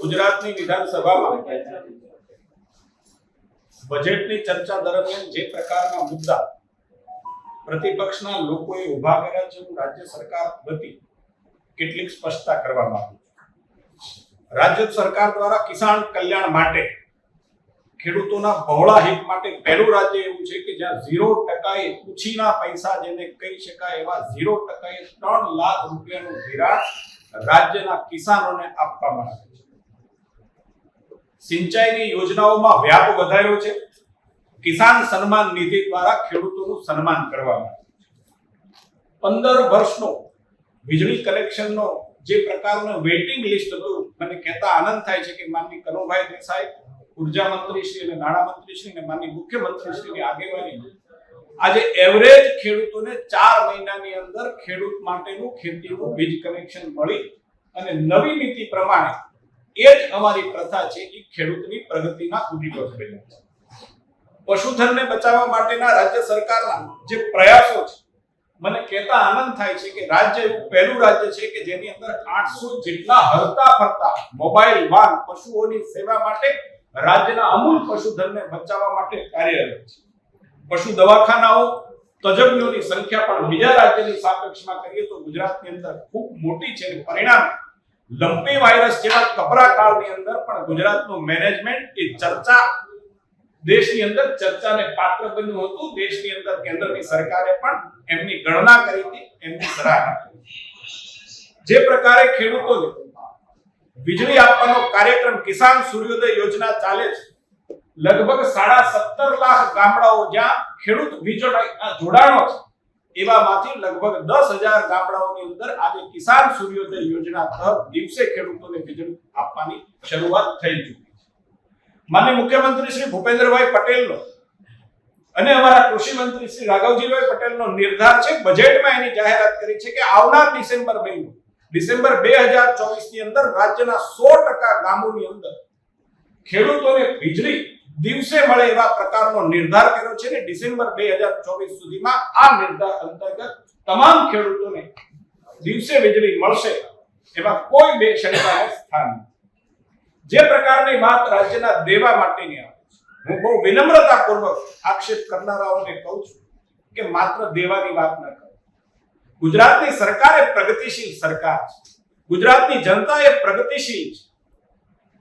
ગુજરાતની વિધાનસભામાં બજેટની ચર્ચા દરમિયાન જે પ્રકારના મુદ્દા પ્રતિપક્ષના લોકોએ ઊભા કર્યા છે રાજ્ય સરકાર વતી કેટલીક સ્પષ્ટતા કરવા માંગુ છું. રાજ્ય સરકાર દ્વારા કિસાન કલ્યાણ માટે, ખેડૂતોના બહોળા હિત માટે પહેલું રાજ્ય એવું છે કે જ્યાં ઝીરો ટકાએ ઉછીના પૈસા જેને કહી શકાય એવા ઝીરો ટકાએ ત્રણ લાખ રૂપિયાનું ધિરાણ રાજ્યના કિસાનોને આપવામાં આવે છે. સિંચાઈની યોજનાઓમાં વ્યાપ વધાર્યો છે. કિસાન સન્માન નિધિ દ્વારા ખેડૂતોનું સન્માન કરવામાં પંદર વર્ષનો વીજળી કનેક્શનનો જે પ્રકારનો વેઇટિંગ લિસ્ટ હતું, મને કહેતા આનંદ થાય છે કે માનની કનુભાઈ દેસાઈ, ઊર્જા મંત્રી અને નાણાં મંત્રી અને માનની મુખ્યમંત્રી આગેવાની આજે એવરેજ ખેડૂતોને ચાર મહિનાની અંદર ખેડૂત માટેનું ખેતીનું વીજ કનેક્શન મળી અને નવી નીતિ પ્રમાણે એ જ અમારી પ્રથા છે એ ખેડૂતની પ્રગતિના ઉદ્દીપક બન્યા છે પશુધનને બચાવવા માટેના રાજ્ય સરકારના જે પ્રયાસો છે, મને કહેતા આનંદ થાય છે કે રાજ્ય એવું પહેલું રાજ્ય છે કે જેની અંદર આઠસો જેટલા હરતા ફરતા મોબાઈલ વાન પશુઓની સેવા માટે રાજ્યના અમૂલ પશુધનને બચાવવા માટે કાર્યરત છે. પશુ દવાખાનાઓ, તજજ્ઞોની સંખ્યા પણ બીજા રાજ્યની સાપેક્ષમાં કરીએ તો ગુજરાતની અંદર ખૂબ મોટી છે પરિણામ લંપી વાયરસ જેવા કપરા કાળની અંદર પણ ગુજરાતનું મેનેજમેન્ટ એ ચર્ચા દેશની અંદર ચર્ચાને પાત્ર બન્યું હતું. દેશની અંદર કેન્દ્રની સરકારે પણ એમની ગણના કરી હતી, એમની સરાહના જે પ્રકારે ખેડૂતોને વીજળી આપવાનો કાર્યક્રમ કિસાન સૂર્યોદય યોજના ચાલે છે. લગભગ સાડા સત્તર લાખ ગામડાઓ જ્યાં ખેડૂત વીજળીના જોડાણો છે. એવામાંથી લગભગ દસ હજાર ગામડાઓની અંદર આજે કિસાન સૂર્યોદય યોજના તહત દિવસે ખેડૂતોને વીજળી આપવાની શરૂઆત થઈ ચૂકી છે. માન્ય મુખ્યમંત્રી શ્રી ભૂપેન્દ્રભાઈ પટેલનો અને અમારા કૃષિ મંત્રી શ્રી રાઘવજીભાઈ પટેલનો નિર્ધાર છે. બજેટમાં એની જાહેરાત કરી છે કે આવનાર ડિસેમ્બર મહિનો, ડિસેમ્બર બે હજાર ચોવીસની અંદર રાજ્યના સો ટકા ગામોની અંદર ખેડૂતોને વીજળી દિવસે મળે એવા પ્રકારનો નિર્ધાર કર્યો છે ને ડિસેમ્બર બે હજાર ચોવીસ સુધીમાં આ નિર્ધાર અંતર્ગત તમામ ખેડૂતોને દિવસે વીજળી મળશે એમાં કોઈ બે શંકાને સ્થાન જે પ્રકારની વાત રાજ્યના દેવા માટેની આવે હું બહુ વિનમ્રતાપૂર્વક આક્ષેપ કરનારાઓને કહું છું કે માત્ર દેવાની વાત ન કરો. ગુજરાતની સરકાર એ પ્રગતિશીલ સરકાર છે. ગુજરાતની જનતા એ પ્રગતિશીલ છે.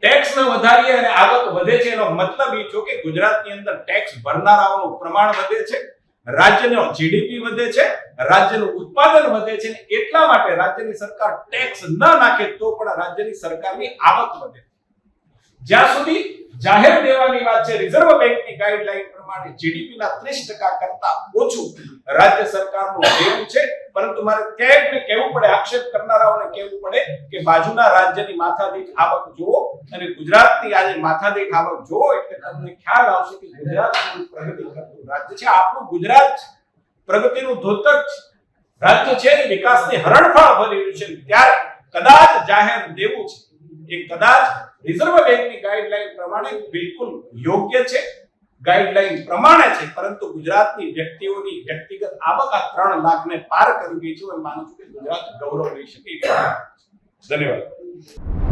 ટેક્સ ને વધારીએ અને આવક વધે છે એનો મતલબ એ છો કે ગુજરાતની અંદર ટેક્સ ભરનારાઓનું પ્રમાણ વધે છે, રાજ્યનો જીડીપી વધે છે, રાજ્યનું ઉત્પાદન વધે છે એટલા માટે રાજ્યની સરકાર ટેક્સ ન નાખે તો પણ રાજ્યની સરકારની આવક વધે. જ્યાં સુધી જાહેર દેવાની વાત છે રિઝર્વ બેંકની ગાઈડલાઈન પ્રમાણે જીડીપી ના 30% કરતા ઓછું રાજ્ય સરકારનું દેવું છે. પરંતુ મારે ક્યાંક કહેવું પડે, આક્ષેપ કરનારાઓને કહેવું પડે કે બાજુના રાજ્યની માથાદીઠ આવક જુઓ અને ગુજરાતની આજે માથાદીઠ આવક જો એટલે તમને ખ્યાલ આવશે કે ગુજરાત પ્રગતિ કરતું રાજ્ય છે. આપણું ગુજરાત. પ્રગતિનું ધોતક રાજ્ય છે ને વિકાસની હરણફાળ ભરી રહ્યું છે. ત્યારે કદાચ જાહેર દેવું છે. એ કદાચ રિઝર્વ બેંકની ગાઈડલાઈન પ્રમાણે બિલકુલ યોગ્ય છે. ગાઈડલાઈન પ્રમાણે છે. પરંતુ ગુજરાતની વ્યક્તિઓની વ્યક્તિગત આવક આ ત્રણ લાખને પાર કરી ગઈ છે. હું માનું છું કે ગુજરાત ગૌરવ લઈ શકે. ધન્યવાદ.